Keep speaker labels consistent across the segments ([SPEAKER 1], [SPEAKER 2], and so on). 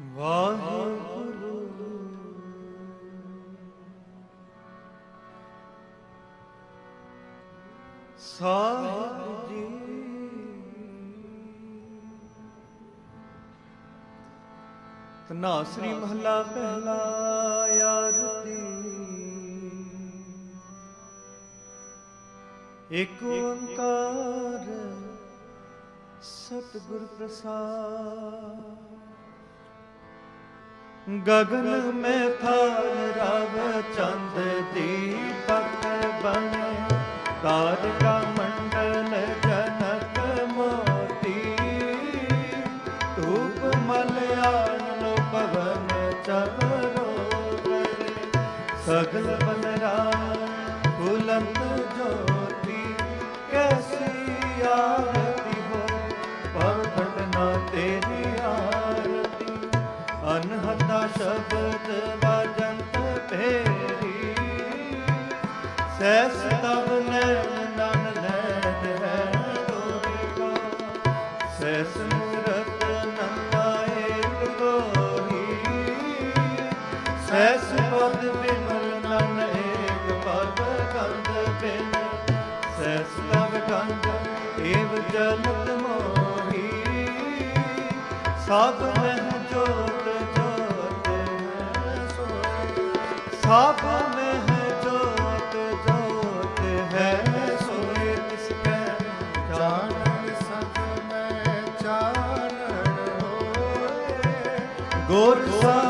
[SPEAKER 1] ਵਾਹਿਗੁਰੂ ਸਾਹਿਬ ਜੀ ਤਨਾਸਰੀ ਮਹਲਾ ਪਹਿਲਾ ਆਰਤੀ ਏਕ ਓੰਕਾਰ ਸਤਿਗੁਰ ਪ੍ਰਸਾਦ। ਗਗਨ ਮੈਂ ਥਾਲ ਰਾਵ ਚੰਦ ਦੀਪਕ ਬਣੇ ਤਾਰਕਾ ਸੈਸ ਪਦ ਬਿਮਲ ਨਨ ਏਕ ਪਦ ਕੰਦ ਬਿਨ। ਸੈਸ ਤਬ ਕੰਦ ਏਵ ਜਲਤ ਮੋਹੀ। ਸਭ ਮਹਿ ਜੋਤ ਜੋਤ ਹੈ ਸੋਈ ਸਭ ਮਹਿ ਜੋਤ ਜੋਤ ਹੈ ਸੋਈ ਤਿਸ ਕੈ
[SPEAKER 2] ਜਾਣਨ ਸਭ ਮੈਂ ਚਾਨਣ ਹੋਏ।
[SPEAKER 1] ਗੁਰ ਸਾਖੀ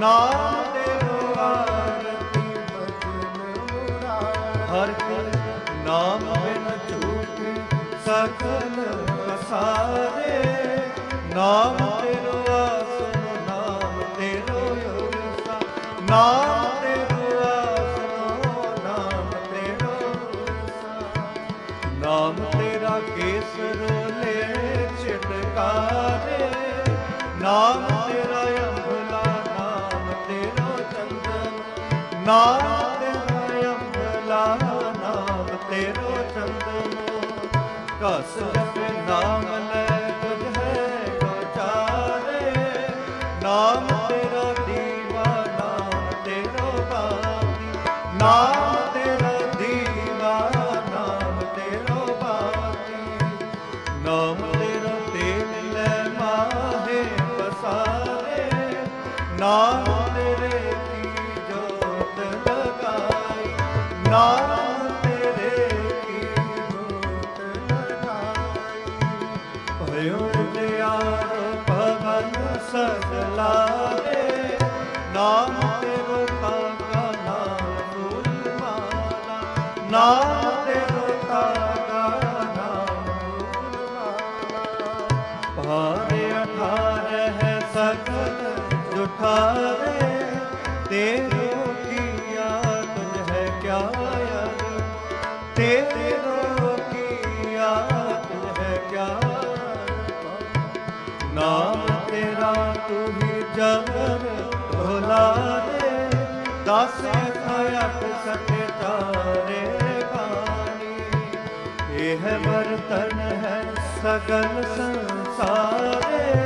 [SPEAKER 1] ਨਾਮ ਤੇਰੋ ਆਰਤੀ ਭਜਨ ਮੁਰਾਰੇ ਹਰ ਕੇ ਨਾਮ ਬਿਨ ਝੂਠੀ ਸਕਲ ਪਸਾਰੇ ਨਾਮ ਤੇਰੋ ਆਸਨ ਨਾਮ ਤੇਰੋ ਯੋਗਸਾ ਨਾਮ ਤੇਰੋ ਆਸਨੋ ਨਾਮ ਤੇਰੋ ਯੋਗਸਾ ਨਾਮ ਤੇਰਾ ਕੇਸਰੋ ਲੈ ਚਟਕਾਰੇ ਨਾਮ ਤੇਰਾ ਨਾਮ ਤੇਰਾ ਅੰਬਲਾ ਨਾਮ ਤੇਰਾ ਚੰਦਨ ਕਸ ਜਪੇ ਨਾਮ ਲੈ ਤੁਝ ਹੈ ਗੋਚਾਰੇ ਨਾਮ ਤੇਰਾ ਦੀਵਾ ਨਾਮ ਤੇਰਾ ਬਾਤੀ। ਨਾਮ ਤੇਰਾ ਦੀਵਾ ਨਾਮ ਤੇਰਾ ਬਾਤੀ ਨਾਮ ਤੇਰਾ ਤੇਲ ਲੈ ਮਾਹੇ ਪਸਾਰੇ। ਨਾਮ ਸਗਲਾ ਦੇ ਨਾਮ ਤੇਰੋ ਤਾਗਾ ਨਾਮ ਫੂਲ ਮਾਲਾ ਨਾਮ ਤੇਰੋ ਤਾਗਾ ਨਾਮ ਫੂਲ ਮਾਲਾ ਭਾਰੇ ਅਠਾਰ ਹੈ ਸਗਲ ਜੁਠਾਰੇ, ਤੇਰੋ ਨਾਮ ਤੇਰਾ ਤੂੰ ਹੀ ਜਗਰ ਭੁਲਾ ਦੇ ਦਸ ਅਠ ਸਕੇ ਤਾਰੇ ਖਾਨੀ ਇਹ ਬਰਤਨ ਹੈ ਸਗਲ ਸੰਸਾਰੇ।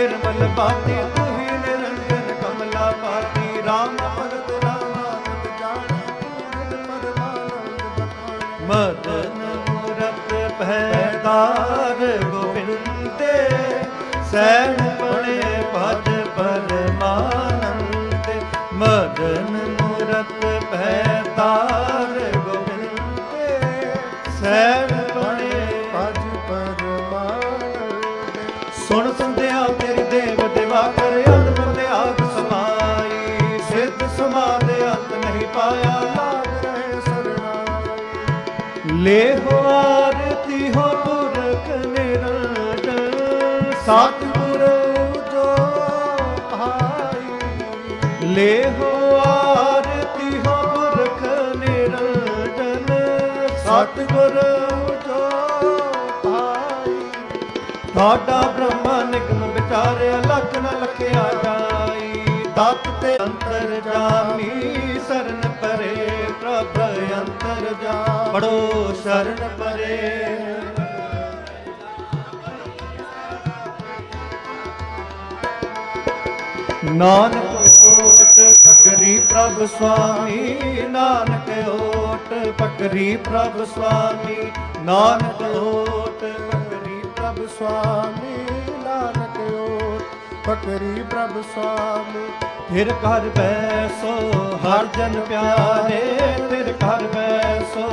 [SPEAKER 1] ਨਿਰਮਲ ਬਾਤੀ ਤੁਹੀ ਨਿਰੰਜਨ ਕਮਲਾ ਪਾਤੀ ਰਾਮ ਭਗਤ ਰਾਮਾਨੰਦ
[SPEAKER 2] ਜਾਣੇ ਪੂਰਨ ਪਰਮਾਨੰਦ ਬਖਾਣੇ
[SPEAKER 1] ਮਦਨ ਮੂਰਤ ਪਹਿਦਾਰ ਗੋਬਿੰਦੇ ਸੈਣ ਪੜੇ ਪਦ ਪਰਮਾਨੰਦ ਮਦਨ ਮੂਰਤ
[SPEAKER 2] ਭੈ
[SPEAKER 1] ਲੇਹੋ ਆਰਤੀ, ਹੋ ਪੁਰਖ ਨਿਰੰਜਨ ਸਤਿਗੁਰ
[SPEAKER 2] ਜੋ ਭਾਈ
[SPEAKER 1] ਲੇਹੋ ਆਰਤੀ, ਹੋ ਪੁਰਖ ਨਿਰੰਜਨ ਸਤਿਗੁਰ
[SPEAKER 2] ਜੋ ਭਾਈ
[SPEAKER 1] ਤੁਹਾਡਾ ਬ੍ਰਹਮਾ ਨਿਗਮ ਵਿਚਾਰਿਆ, ਲੱਖ ਨ ਲਖਿਆ ਜਾਈ ਤਤ ਤੇ ਅੰਤਰ ਜਾਮੀ, ਸਰਨ ਪਰੇ ਪ੍ਰਭ ਅੰਤਰ ਜਾ ਪੜੋ, ਸ਼ਰਨ ਪਰੇ। ਨਾਨਕ ਓਟ ਪਕਰੀ ਪ੍ਰਭ ਸੁਆਮੀ, ਨਾਨਕ ਓਟ ਪਕਰੀ ਪ੍ਰਭ ਸੁਆਮੀ, ਨਾਨਕ ਓਟ ਪਕਰੀ ਪ੍ਰਭ
[SPEAKER 2] ਸੁਆਮੀ। ਪਕਰੀ ਪ੍ਰਭ ਸੁਆਮੀ
[SPEAKER 1] ਫਿਰ ਘਰ ਬੈਸੋ ਹਰ ਜਨ ਪਿਆਰੇ। ਫਿਰ ਘਰ ਬੈਸੋ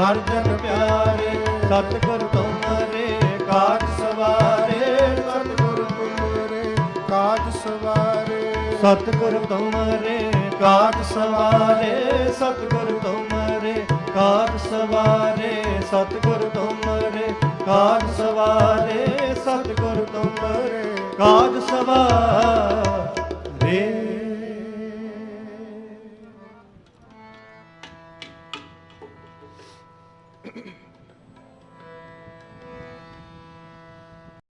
[SPEAKER 1] ਹਰ ਜਨ ਪਿਆਰੇ। ਸਤਿਗੁਰ ਤੁਮਰੇ ਕਾਜ ਸਵਾਰੇ।
[SPEAKER 2] ਸਤਿਗੁਰ ਤੁਮਰੇ ਕਾਜ ਸਵਾਰੇ।
[SPEAKER 1] ਸਤਿਗੁਰ ਤੁਮਰੇ ਕਾਜ ਸਵਾਰੇ। ਸਤਿਗੁਰ ਤੁਮਰੇ ਕਾਜ ਸਵਾਰੇ। ਸਤਿਗੁਰ ਤੁਮਰੇ ਕਾਜ ਸਵਾਰੇ। ਸਤਿਗੁਰ ਤੁਮਰੇ ਕਾਜ